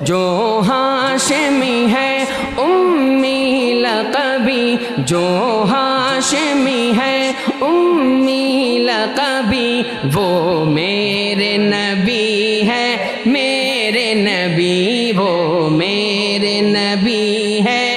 جو ہاشمی ہے، امی لقبی، جو ہاشمی ہے، امی لقبی، وہ میرے نبی ہے، میرے نبی، وہ میرے نبی ہے۔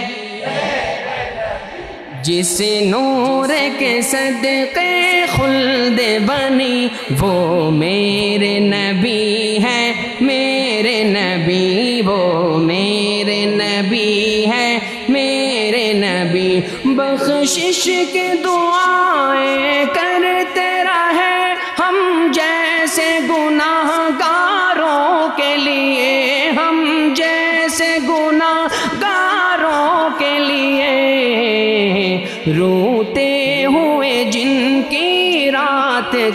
جس نور کے صدقے خلد بنی، وہ میرے نبی ہے، میرے نبی، وہ میرے نبی ہے، میرے نبی۔ بخشش کے دعائیں کرتے رہے ہم جیسے گناہ گاروں کے لیے۔ ہم جیسے گناہ گاروں کے لیے۔ روح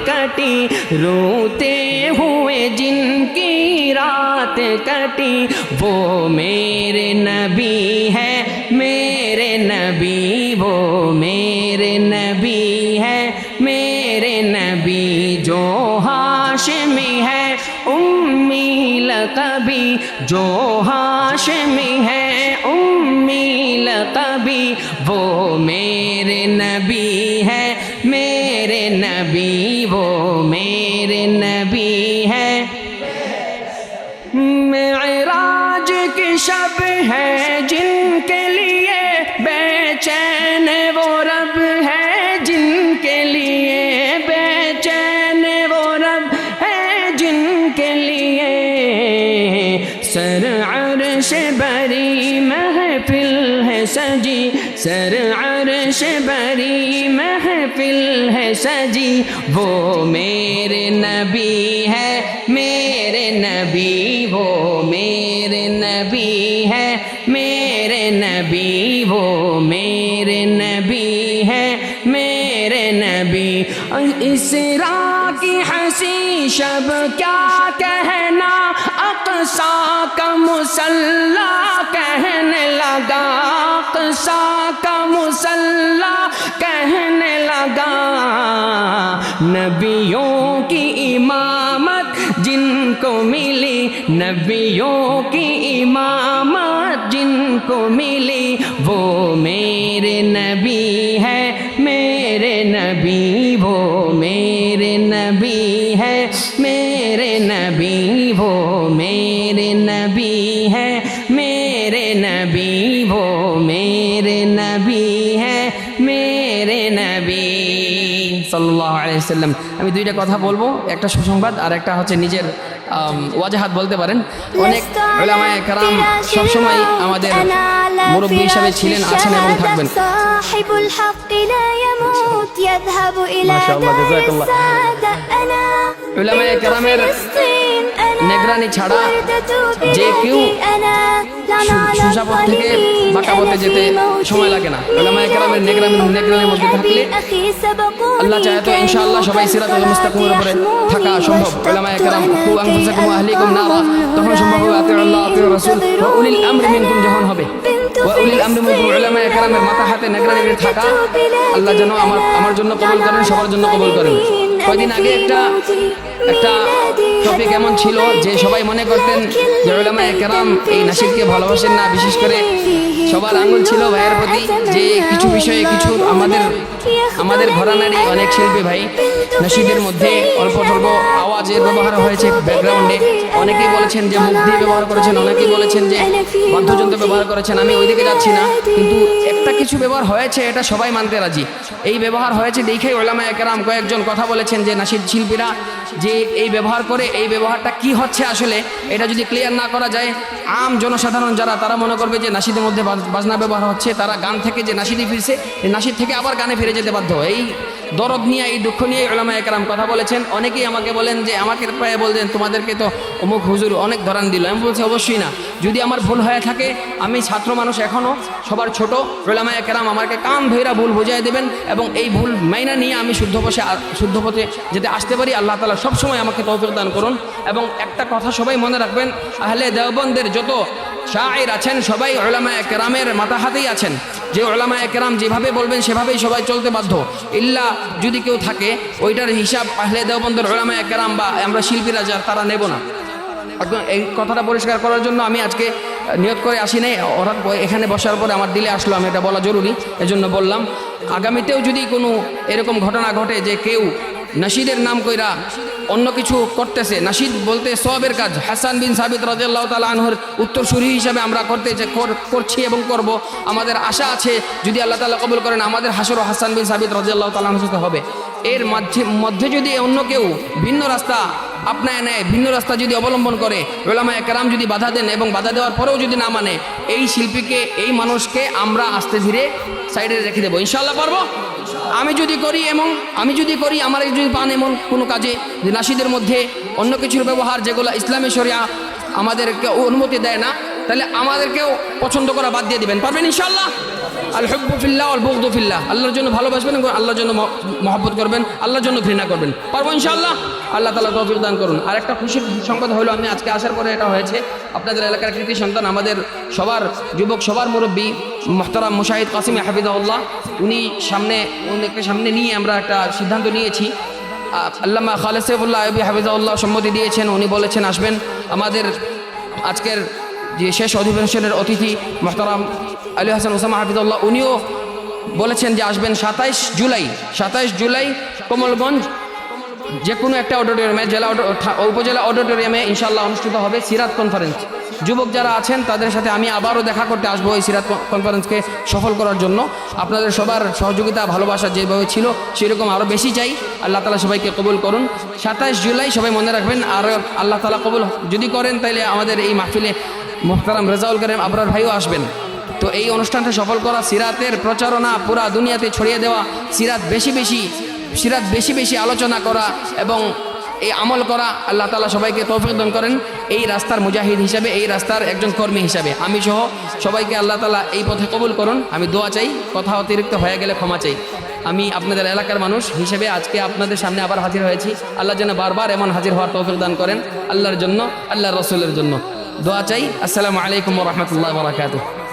کٹی، روتے ہوئے جن کی رات کٹی۔ وہ میرے نبی ہے میرے نبی، وہ میرے نبی ہے میرے نبی جو ہاشمی ہے، امی لقبی جو ہاشمی ہے، امی لقبی وہ میرے نبی ہے میرے نبی وہ میرے نبی ہے۔ معراج کی شب ہے۔ سر عرش بری محفل ہے سجی۔ وہ میرے نبی ہے، میرے نبی۔ وہ میرے نبی ہے، میرے نبی۔ وہ میرے نبی ہے، میرے نبی۔ اسرا کی ہنسی شب کیا کہنا؟ اقسا کا مسلح کہنا۔ نبیوں کی امامات جن کو ملی، وہ میرے نبی ہے، میرے نبی، وہ میرے نبی ہے، میرے نبی، وہ میرے نبی ہے، میرے نبی আলাইসাল্লাম আমি দুইটা কথা বলব একটা সুসংবাদ আর একটা হচ্ছে নিজের ওয়াজাহাত বলতে পারেন। অনেক কারাম সবসময় আমাদের মুরব্বী হিসাবে ছিলেন আছেন এবং থাকবেন। উলামায় কারামের নেগরানি ছাড়া যে কেউ সুসাপথ থেকে বাঁকাপথে যেতে সময় লাগে না। কেরামের মধ্যে থাকলে আল্লাহ চায় তো ইনশাআল্লাহ সবাই মুস্তাকিমের উপরে থাকা সম্ভব। ওলামায় কেরাম, কু আনফুসাকুম আহলিকুম নারা। তখন সম্ভব হবে আল্লাহ রাসূল। ওয়া উলিল মিনকুম যখন হবে, ওয়া উলিল মিনকুম কেরামের মাথা হাতে নেগরানিতে থাকা। আল্লাহ যেন আমার আমার জন্য কবুল করেন, সবার জন্য কবুল করেন। কয়দিন আগে একটা একটা টপিক এমন ছিল যে সবাই মনে করতেন যে উলামায়ে কেরাম এই নাসিরকে ভালোবাসেন না, বিশেষ করে সবার আঙুল ছিল ভাইয়ের প্রতি যে কিছু বিষয়ে কিছু আমাদের আমাদের ঘরানারই অনেক শিল্পী ভাই নাসিদের মধ্যে অল্প স্বল্প আওয়াজের ব্যবহার হয়েছে ব্যাকগ্রাউন্ডে অনেকেই বলেছেন যে মুখ দিয়ে ব্যবহার করেছেন, অনেকেই বলেছেন যে বাদ্যযন্ত্র ব্যবহার করেছেন, আমি ওইদিকে যাচ্ছি না। কিন্তু একটা কিছু ব্যবহার হয়েছে, এটা সবাই মানতে রাজি। এই ব্যবহার হয়েছে দেখেই ওলামা একরাম কয়েকজন কথা বলেছেন যে নাসিদ শিল্পীরা যে এই ব্যবহার করে, এই ব্যবহারটা কি হচ্ছে আসলে, এটা যদি ক্লিয়ার না করা যায়, আম জনসাধারণ যারা, তারা মনে করবে যে নাসিদের মধ্যে বাজনা ব্যবহার হচ্ছে, তারা গান থেকে যে নাসিদি ফিরছে, এই নাসিদ থেকে আবার গানে ফিরে যেতে বাধ্য। এই দরদ নিয়ে, এই দুঃখ নিয়ে ওলামা একরাম কথা বলেছেন। অনেকেই আমাকে বলেন যে, আমাকে প্রায় বলছেন তোমাদেরকে তো অমুক হুজুর অনেক ধরান দিল। আমি বলছি, অবশ্যই না। যদি আমার ভুল হয়ে থাকে, আমি ছাত্র মানুষ এখনও সবার ছোট ওলামা একরাম আমাকে কান ধৈরা ভুল বুঝাই দেবেন এবং এই ভুল মাইনা নিয়ে আমি শুদ্ধ পথে শুদ্ধ পথে যেতে আসতে পারি। আল্লাহ তালা সবসময় আমাকে তৌফিক দান করুন। এবং একটা কথা সবাই মনে রাখবেন, আহলে দেওবন্দের যত শায়ের আছেন, সবাই ওলামা একরামের মাথা হাতেই আছেন। যে ওলামা একরাম যেভাবে বলবেন, সেভাবেই সবাই চলতে বাধ্য। ইল্লা যদি কেউ থাকে, ওইটার হিসাব আহলে দেওবন্দের ওলামা একরাম বা আমরা শিল্পীরা, যার তারা নেব না। এই কথাটা পরিষ্কার করার জন্য আমি আজকে নিয়ত করে আসি নাই। হঠাৎ এখানে বসার পরে আমার দিলে আসলো। আমি এটা বলা জরুরি। এজন্য বললাম, আগামীতেও যদি কোনো এরকম ঘটনা ঘটে যে কেউ নাশিদের নাম কইরা অন্য কিছু করতেছে। নাশিদ বলতে সবের কাজ। হাসান বিন সাবিত রাজিয়াল্লাহ তালা আনহর উত্তরসূরি হিসাবে আমরা করতে করছি এবং করব। আমাদের আশা আছে, যদি আল্লাহ তালা কবুল করেন, আমাদের হাসর হাসান বিন সাবিত রাজিয়াল্লাহ তালা আনহর সাথে হবে। এর মাঝে মধ্যে যদি অন্য কেউ ভিন্ন রাস্তা আপনায় নেয়, ভিন্ন রাস্তা যদি অবলম্বন করে ওলামা একরাম যদি বাধা দেন এবং বাধা দেওয়ার পরেও যদি না মানে এই শিল্পীকে, এই মানুষকে আমরা আস্তে ধীরে সাইডে রেখে দেবো। ইনশাল্লাহ পারব? আমি যদি করি এমন, আমি যদি করি আমার যদি পান এমন কোনো কাজে, যে নাসিদের মধ্যে অন্য কিছুর ব্যবহার যেগুলো ইসলামী শরিয়া আমাদেরকে অনুমতি দেয় না, তাহলে আমাদেরকেও পছন্দ করা বাদ দিয়ে দেবেন। পারবেন ইনশাল্লাহ আল হব্বুফিল্লা আল বগদুফিল্লাহ আল্লাহর জন্য ভালোবাসবেন এবং আল্লাহর জন্য মহব্বত করবেন, আল্লাহর জন্য ঘৃণা করবেন। পারব ইনশাল্লাহ আল্লাহ তালা তৌফিক দান করুন। আর একটা খুশির সংবাদ হলো, আমি আজকে আসার পরে এটা হয়েছে, আপনাদের এলাকার কৃতি সন্তান, আমাদের সবার যুবক, সবার মুরব্বী, মোহতারাম মুশাহিদ কাসিম হাফিজাউল্লাহ উনি সামনে, উনিকে সামনে নিয়ে আমরা একটা সিদ্ধান্ত নিয়েছি। আল্লামা খালেসেফুল্লাহ আবি হাফিজাউল্লাহ সম্মতি দিয়েছেন, উনি বলেছেন, আসবেন। আমাদের আজকের যে শেষ অধিবেশনের অতিথি, মোহতারাম আলী হাসান ওসামা হাফিজুল্লাহ উনিও বলেছেন যে আসবেন সাতাইশ জুলাই সাতাইশ জুলাই, কমলগঞ্জ যে কোনো একটা অডিটোরিয়ামে জেলা উপজেলা অডিটোরিয়ামে ইনশাল্লাহ অনুষ্ঠিত হবে সিরাত কনফারেন্স যুবক যারা আছেন, তাদের সাথে আমি আবারও দেখা করতে আসব এই সিরাত কনফারেন্সকে সফল করার জন্য। আপনাদের সবার সহযোগিতা, ভালোবাসা যেভাবে ছিল, সেরকম আরও বেশি চাই। আল্লাহ তালা সবাইকে কবুল করুন। সাতাইশ জুলাই, সবাই মনে রাখবেন, আর আল্লাহ তালা কবুল যদি করেন তাহলে আমাদের এই মাহফিলে মোহতারাম রেজাউল করিম আবরার ভাইও আসবেন। তো এই অনুষ্ঠানটা সফল করা, সিরাতের প্রচারণা পুরা দুনিয়াতে ছড়িয়ে দেওয়া, সিরাত বেশি বেশি সিরাত বেশি বেশি আলোচনা করা এবং এই আমল করা, আল্লাহ তালা সবাইকে তৌফিক দান করেন। এই রাস্তার মুজাহিদ হিসাবে, এই রাস্তার একজন কর্মী হিসাবে। আমি সহ সবাইকে আল্লাহ তালা এই পথে কবুল করুন। আমি দোয়া চাই, কথা অতিরিক্ত হয়ে গেলে ক্ষমা চাই। আমি আপনাদের এলাকার মানুষ হিসেবে আজকে আপনাদের সামনে আবার হাজির হয়েছি। আল্লাহ যেন বারবার এমন হাজির হওয়ার তৌফিক দান করেন। আল্লাহর জন্য, আল্লাহর রসুলের জন্য। দোয়া চাই। আসসালামু আলাইকুম রহমতুল্লাহ বরাকাতুহ।